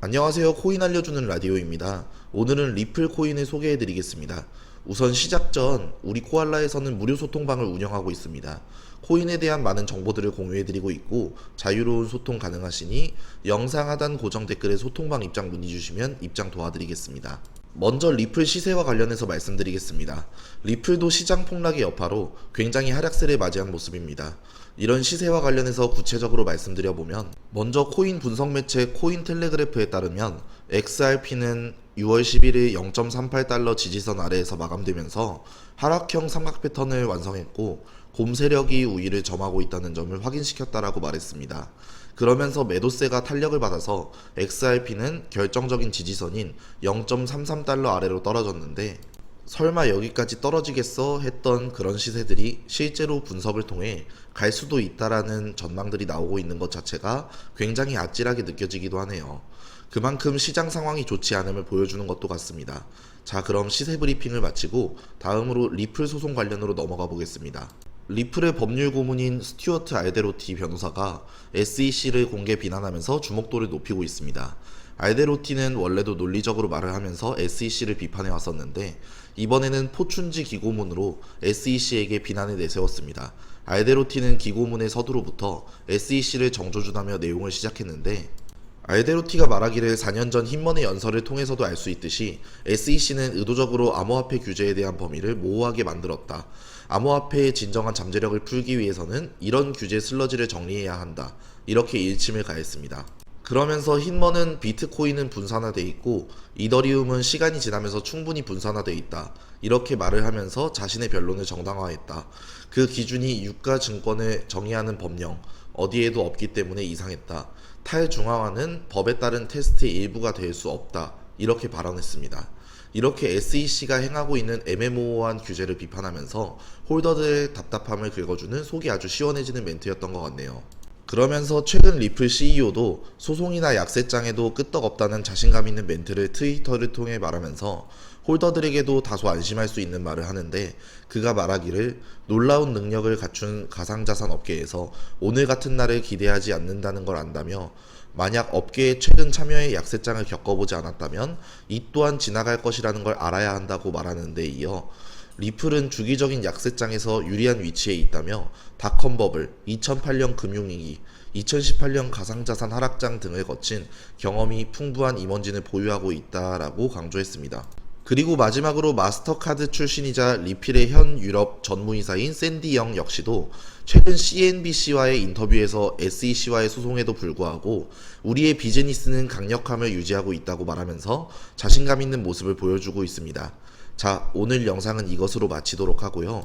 안녕하세요. 코인 알려주는 라디오입니다. 오늘은 리플 코인을 소개해 드리겠습니다. 우선 시작 전 우리 코알라에서는 무료 소통방을 운영하고 있습니다. 코인에 대한 많은 정보들을 공유해 드리고 있고 자유로운 소통 가능하시니 영상 하단 고정 댓글에 소통방 입장 문의 주시면 입장 도와드리겠습니다. 먼저 리플 시세와 관련해서 말씀드리겠습니다. 리플도 시장 폭락의 여파로 굉장히 하락세를 맞이한 모습입니다. 이런 시세와 관련해서 구체적으로 말씀드려 보면 먼저 코인 분석 매체 코인 텔레그래프에 따르면 XRP는 6월 11일 0.38달러 지지선 아래에서 마감되면서 하락형 삼각 패턴을 완성했고 곰 세력이 우위를 점하고 있다는 점을 확인시켰다라고 말했습니다. 그러면서 매도세가 탄력을 받아서 XRP는 결정적인 지지선인 0.33달러 아래로 떨어졌는데 설마 여기까지 떨어지겠어 했던 그런 시세들이 실제로 분석을 통해 갈 수도 있다라는 전망들이 나오고 있는 것 자체가 굉장히 아찔하게 느껴지기도 하네요. 그만큼 시장 상황이 좋지 않음을 보여주는 것도 같습니다. 자, 그럼 시세 브리핑을 마치고 다음으로 리플 소송 관련으로 넘어가 보겠습니다. 리플의 법률 고문인 스튜어트 알데로티 변호사가 SEC를 공개 비난하면서 주목도를 높이고 있습니다. 알데로티는 원래도 논리적으로 말을 하면서 SEC를 비판해 왔었는데 이번에는 포춘지 기고문으로 SEC에게 비난을 내세웠습니다. 알데로티는 기고문의 서두로부터 SEC를 정조준하며 내용을 시작했는데 알데로티가 말하기를 4년 전 흰머니 연설을 통해서도 알 수 있듯이 SEC는 의도적으로 암호화폐 규제에 대한 범위를 모호하게 만들었다. 암호화폐의 진정한 잠재력을 풀기 위해서는 이런 규제 슬러지를 정리해야 한다. 이렇게 일침을 가했습니다. 그러면서 흰머는 비트코인은 분산화돼 있고 이더리움은 시간이 지나면서 충분히 분산화돼 있다. 이렇게 말을 하면서 자신의 변론을 정당화했다. 그 기준이 유가 증권을 정의하는 법령 어디에도 없기 때문에 이상했다. 탈중앙화는 법에 따른 테스트의 일부가 될 수 없다. 이렇게 발언했습니다. 이렇게 SEC가 행하고 있는 애매모호한 규제를 비판하면서 홀더들의 답답함을 긁어주는 속이 아주 시원해지는 멘트였던 것 같네요. 그러면서 최근 리플 CEO도 소송이나 약세장에도 끄떡없다는 자신감 있는 멘트를 트위터를 통해 말하면서 홀더들에게도 다소 안심할 수 있는 말을 하는데 그가 말하기를 놀라운 능력을 갖춘 가상자산 업계에서 오늘 같은 날을 기대하지 않는다는 걸 안다며 만약 업계의 최근 참여의 약세장을 겪어보지 않았다면 이 또한 지나갈 것이라는 걸 알아야 한다고 말하는 데 이어 리플은 주기적인 약세장에서 유리한 위치에 있다며 닷컴 버블, 2008년 금융위기, 2018년 가상자산 하락장 등을 거친 경험이 풍부한 임원진을 보유하고 있다라고 강조했습니다. 그리고 마지막으로 마스터카드 출신이자 리필의 현 유럽 전무이사인 샌디 영 역시도 최근 CNBC와의 인터뷰에서 SEC와의 소송에도 불구하고 우리의 비즈니스는 강력함을 유지하고 있다고 말하면서 자신감 있는 모습을 보여주고 있습니다. 자, 오늘 영상은 이것으로 마치도록 하고요.